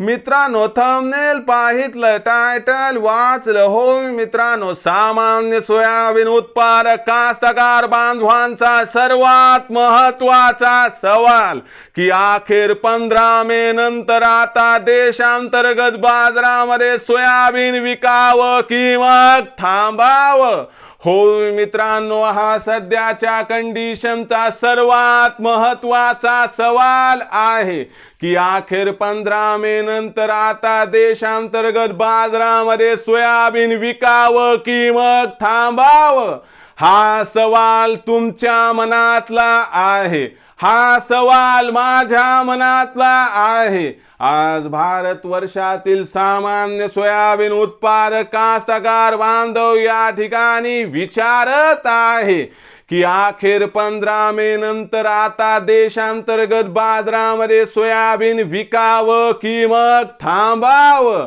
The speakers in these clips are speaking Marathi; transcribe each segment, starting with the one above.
मित्रांनो थंबनेल पाहितलं टायटल वाचलं हो मित्रांनो सामान्य सोयाबीन उत्पादक कास्तकार बांधवांचा सर्वात महत्त्वाचा सवाल की अखेर पंधरा मे नंतर आता देशांतर्गत बाजारामध्ये सोयाबीन विकावं की मग थांबावं? हो मित्रांनो हा सध्याच्या कंडिशनचा सर्वात महत्त्वाचा सवाल आहे की अखेर पंधरा मे नंतर आता देशांतर्गत बाजारामध्ये सोयाबीन विकावं की मग थांबावं? हा सवाल तुमच्या मनातला आहे. हा सवाल माझ्या मनातला आहे. आज भारत वर्षातील सामान्य सोयाबीन उत्पादक कास्तकार बांधव या ठिकाणी विचारत आहे की अखेर पंधरा मे नंतर आता देशांतर्गत बाजारामध्ये सोयाबीन विकावं की मग थांबावं?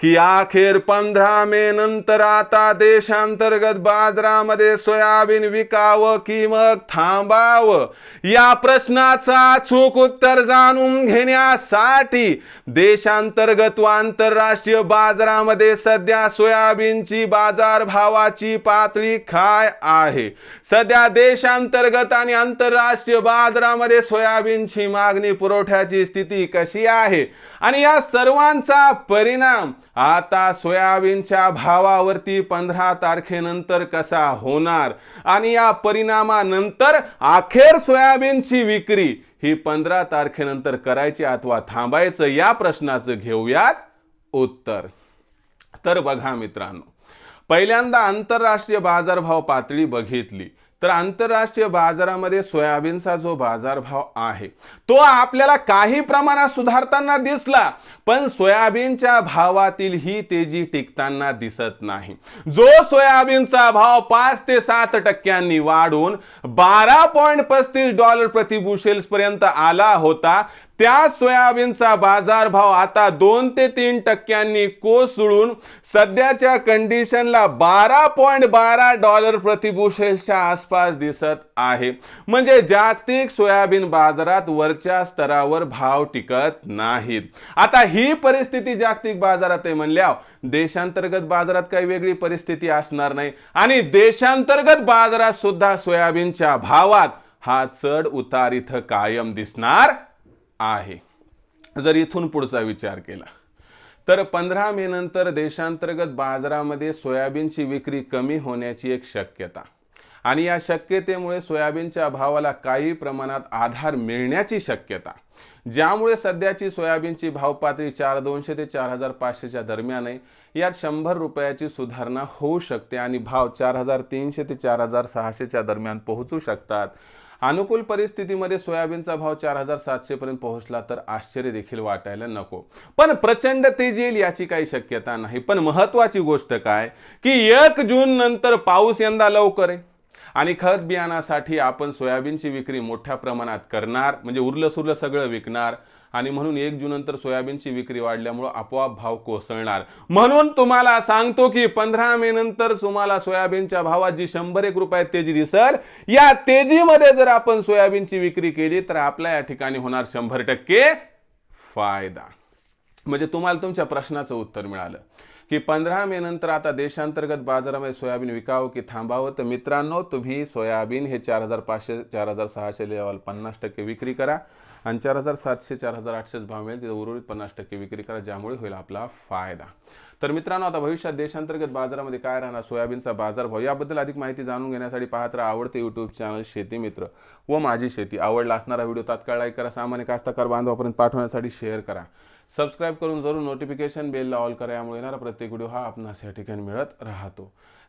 की अखेर पंधरा मे नंतर आता देशांतर्गत बाजारामध्ये सोयाबीन विकावं की मग थांबावं? या प्रश्नाचा अचूक उत्तर जाणून घेण्यासाठी देशांतर्गत व आंतरराष्ट्रीय बाजारामध्ये सध्या सोयाबीनची बाजार भावाची पातळी काय आहे? सध्या देशांतर्गत आणि आंतरराष्ट्रीय बाजारामध्ये सोयाबीनची मागणी पुरवठ्याची स्थिती कशी आहे? आणि या सर्वांचा परिणाम आता सोयाबीनच्या भावावरती पंधरा तारखेनंतर कसा होणार? आणि या परिणामानंतर अखेर सोयाबीनची विक्री ही पंधरा तारखेनंतर करायची अथवा थांबायचं या प्रश्नाचं घेऊयात उत्तर. तर बघा मित्रांनो पहिल्यांदा आंतरराष्ट्रीय बाजारभाव पातळी बघितली. तर आंतरराष्ट्रीय बाजारामध्ये सोयाबीनचा जो बाजारभाव आहे तो आपल्याला काही प्रमाणात सुधारताना दिसला पण सोयाबीनच्या भावातील ही तेजी टिकताना दिसत नाही. जो सोयाबीनचा भाव पाच ते सात टक्क्यांनी वाढून बारा पॉईंट पस्तीस डॉलर प्रति बुशेल्स पर्यंत आला होता त्या सोयाबीनचा बाजारभाव आता दोन ते तीन टक्क्यांनी कोसळून सध्याच्या कंडिशनला बारा पॉईंट बारा डॉलर प्रतिबुशेलच्या आसपास दिसत आहे. म्हणजे जागतिक सोयाबीन बाजारात वरच्या स्तरावर भाव टिकत नाहीत. आता ही परिस्थिती जागतिक बाजारात आहे म्हणल्यावर देशांतर्गत बाजारात काही वेगळी परिस्थिती असणार नाही. आणि देशांतर्गत बाजारात सुद्धा सोयाबीनच्या भावात हा चढ उतार इथं कायम दिसणार आहे. जर इथून पुढचा विचार केला तर पंधरा मे नंतर देशांतर्गत बाजारामध्ये सोयाबीनची विक्री कमी होण्याची एक शक्यता. आणि या शक्यतेमुळे सोयाबीनच्या भावाला काही प्रमाणात आधार मिळण्याची शक्यता ज्यामुळे सध्याची सोयाबीनची भाव पातळी चार दोनशे ते चार हजार पाचशेच्या दरम्यान आहे. यात शंभर रुपयाची सुधारणा होऊ शकते आणि भाव चार हजार तीनशे ते चार हजार सहाशेच्या दरम्यान पोहोचू शकतात. अनुकूल परिस्थितीमध्ये सोयाबीनचा भाव चार हजार सातशे पर्यंत पोहोचला तर आश्चर्य देखील वाटायला नको. पण प्रचंड तेज येईल याची काही शक्यता नाही. पण महत्वाची गोष्ट काय? की एक जून नंतर पाऊस यंदा लवकर आहे. आणि खत बियाणासाठी आपण सोयाबीनची विक्री मोठ्या प्रमाणात करणार म्हणजे उरलं सुरलं सगळं विकणार आणि म्हणून एक जून नंतर सोयाबीनची विक्री वाढल्यामुळं आपोआप भाव कोसळणार. म्हणून तुम्हाला सांगतो की पंधरा मे नंतर तुम्हाला सोयाबीनच्या भावात जी शंभर एक रुपयात तेजी दिसल. या तेजीमध्ये जर आपण सोयाबीनची विक्री केली तर आपल्या या ठिकाणी होणार शंभर टक्के फायदा. म्हणजे तुम्हाला तुमच्या प्रश्नाचं उत्तर मिळालं. की पंधरा मे नंतर आता देशांतर्गत बाजारामध्ये सोयाबीन विकावं की थांबावं? तर मित्रांनो तुम्ही सोयाबीन हे चार हजार पाचशे चार हजार सहाशे लेवल पन्नास टक्के विक्री करा. आणि चार हजार सातशे चार हजार आठशेच भाव मिळेल. तिथे उर्वरित पन्नास टक्के विक्री करा ज्यामुळे होईल आपला फायदा. तर मित्रांनो आता भविष्यात देशांतर्गत बाजारामध्ये काय राहणार? सोयाबीनचा बाजारभाव याबद्दल अधिक माहिती जाणून घेण्यासाठी पाहत राहा आवडते युट्यूब चॅनल शेती मित्र व माझी शेती. आवडला असणारा व्हिडिओ तात्काळ लाईक करा. सामान्य कास्तकार बांधवापर्यंत पाठवण्यासाठी शेअर करा. सबस्क्राईब करून जरूर नोटिफिकेशन बेलला ऑल करा. यामुळे येणारा प्रत्येक व्हिडिओ हा आपणास या ठिकाणी मिळत राहतो.